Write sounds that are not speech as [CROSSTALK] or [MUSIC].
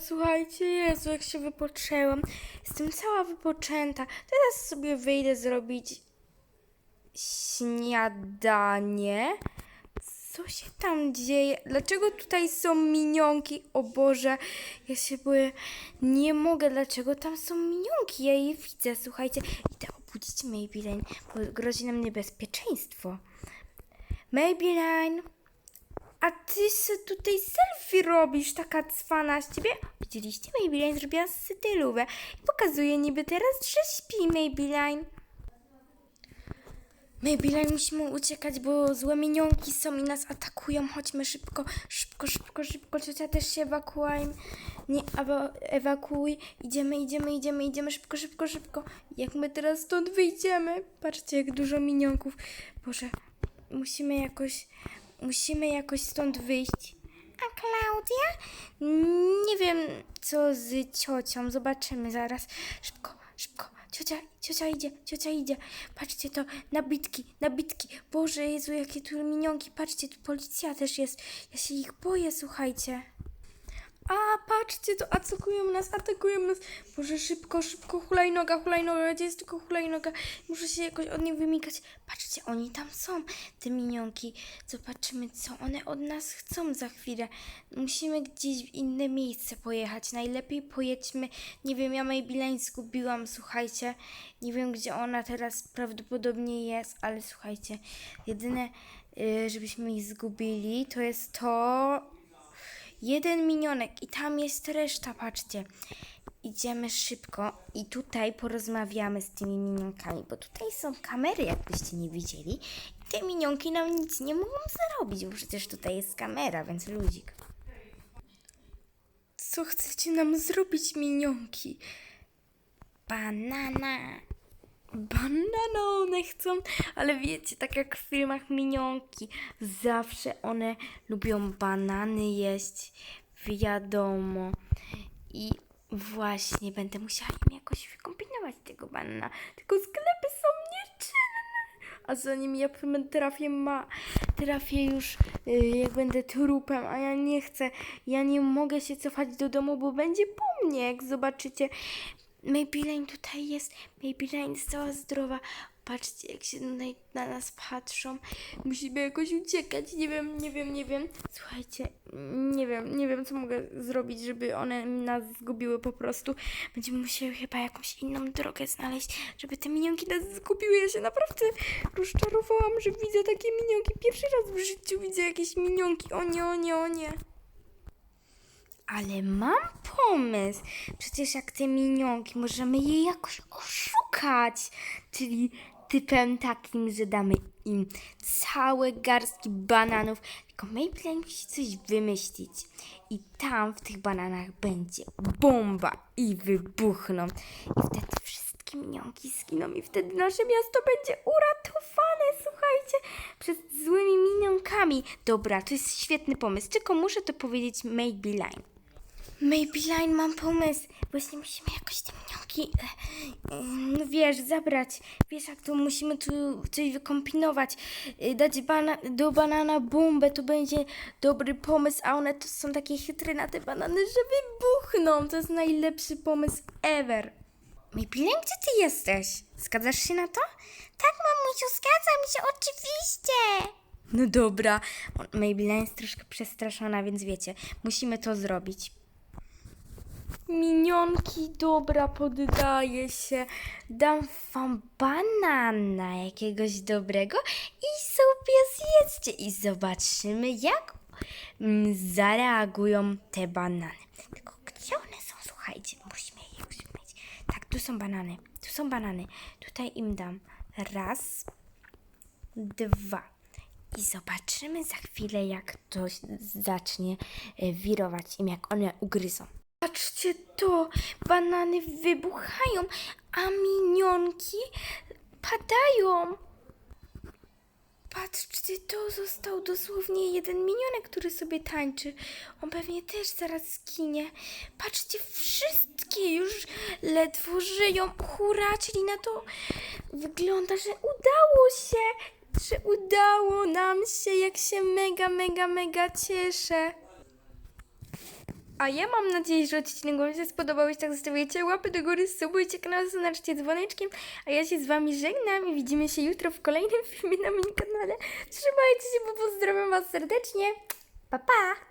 słuchajcie, Jezu, jak się wypoczęłam. Jestem cała wypoczęta. Teraz sobie wyjdę zrobić śniadanie. Co się tam dzieje? Dlaczego tutaj są minionki? O Boże, ja się boję. Nie mogę. Dlaczego tam są minionki? Ja je widzę, słuchajcie. Idę obudzić Maybelline, bo grozi nam niebezpieczeństwo. Maybelline, a ty se tutaj selfie robisz, taka cwana z ciebie? Widzieliście? Maybelline zrobiła stylówę i pokazuje niby teraz, że śpi Maybelline. Maybelline, musimy uciekać, bo złe minionki są i nas atakują. Chodźmy szybko, szybko, szybko, szybko. Ciocia też się ewakuuj. Nie, ewa, ewakuuj. Idziemy, idziemy, idziemy, idziemy szybko, szybko, szybko. Jak my teraz stąd wyjdziemy? Patrzcie, jak dużo minionków. Boże, musimy jakoś, musimy jakoś stąd wyjść. A Klaudia? Nie wiem, co z ciocią. Zobaczymy zaraz. Szybko, szybko. Ciocia, ciocia idzie, ciocia idzie. Patrzcie to, nabitki, nabitki. Boże Jezu, jakie tu minionki. Patrzcie, tu policja też jest. Ja się ich boję, słuchajcie. A, patrzcie, to atakują nas, atakują nas. Boże, szybko, szybko, hulajnoga, hulajnoga, gdzie jest tylko hulajnoga? Muszę się jakoś od nich wymikać. Patrzcie, oni tam są, te minionki. Zobaczymy, co one od nas chcą za chwilę. Musimy gdzieś w inne miejsce pojechać. Najlepiej pojedźmy, nie wiem, ja Maybelline zgubiłam, słuchajcie. Nie wiem, gdzie ona teraz prawdopodobnie jest, ale słuchajcie, jedyne, y, żebyśmy ich zgubili, to jest to, jeden minionek i tam jest reszta, patrzcie. Idziemy szybko i tutaj porozmawiamy z tymi minionkami, bo tutaj są kamery, jakbyście nie widzieli. I te minionki nam nic nie mogą zrobić, bo przecież tutaj jest kamera, więc ludzik. Co chcecie nam zrobić, minionki? Banana. Banana one chcą, ale wiecie, tak jak w filmach minionki, zawsze one lubią banany jeść, wiadomo. I właśnie będę musiała im jakoś wykombinować tego banana. Tylko sklepy są nieczynne. A zanim ja trafię, ma, trafię już, y, jak będę trupem, a ja nie chcę, ja nie mogę się cofać do domu, bo będzie po mnie, jak zobaczycie. Maybelline tutaj jest. Maybelline jest cała zdrowa. Patrzcie, jak się tutaj na nas patrzą. Musimy jakoś uciekać. Nie wiem, nie wiem, nie wiem. Słuchajcie, nie wiem, nie wiem, co mogę zrobić, żeby one nas zgubiły po prostu. Będziemy musieli chyba jakąś inną drogę znaleźć, żeby te minionki nas zgubiły. Ja się naprawdę rozczarowałam, że widzę takie minionki. Pierwszy raz w życiu widzę jakieś minionki. O nie, o nie, o nie. Ale mam pomysł. Przecież jak te minionki, możemy je jakoś oszukać. Czyli typem takim, że damy im całe garstki bananów. Tylko Maybelline musi coś wymyślić. I tam w tych bananach będzie bomba i wybuchną. I wtedy wszystkie minionki zginą i wtedy nasze miasto będzie uratowane, słuchajcie, przez złymi minionkami. Dobra, to jest świetny pomysł, tylko muszę to powiedzieć Maybelline. Maybelline, mam pomysł. Właśnie musimy jakoś te minionki, e, e, no wiesz, zabrać. Wiesz, jak to musimy tu coś wykombinować. E, Dać bana do banana bombę, to będzie dobry pomysł, a one to są takie chytre na te banany, że wybuchną. To jest najlepszy pomysł ever. Maybelline, gdzie ty jesteś? Zgadzasz się na to? Tak, mamusiu, zgadzam się, oczywiście. No dobra, Maybelline jest troszkę przestraszona, więc wiecie, musimy to zrobić. Minionki, dobra, poddaję się. Dam wam banana jakiegoś dobrego i sobie zjedzcie i zobaczymy, jak mm, zareagują te banany. Tylko gdzie one są? Słuchajcie, musimy je już mieć. Tak, tu są banany, tu są banany. Tutaj im dam raz, dwa. I zobaczymy za chwilę, jak to zacznie e, wirować im, jak one ugryzą. Patrzcie to, banany wybuchają, a minionki padają. Patrzcie, to został dosłownie jeden minionek, który sobie tańczy. On pewnie też zaraz zginie. Patrzcie, wszystkie już ledwo żyją. Hurra, czyli na to wygląda, że udało się, że udało nam się, jak się mega, mega, mega cieszę. A ja mam nadzieję, że odcinek Wam się spodobał. Jeśli tak zostawiajcie łapy do góry, subujcie kanał, znaczcie dzwoneczkiem. A ja się z Wami żegnam i widzimy się jutro w kolejnym [LAUGHS] filmie na moim kanale. Trzymajcie się, bo pozdrawiam Was serdecznie. Pa, pa!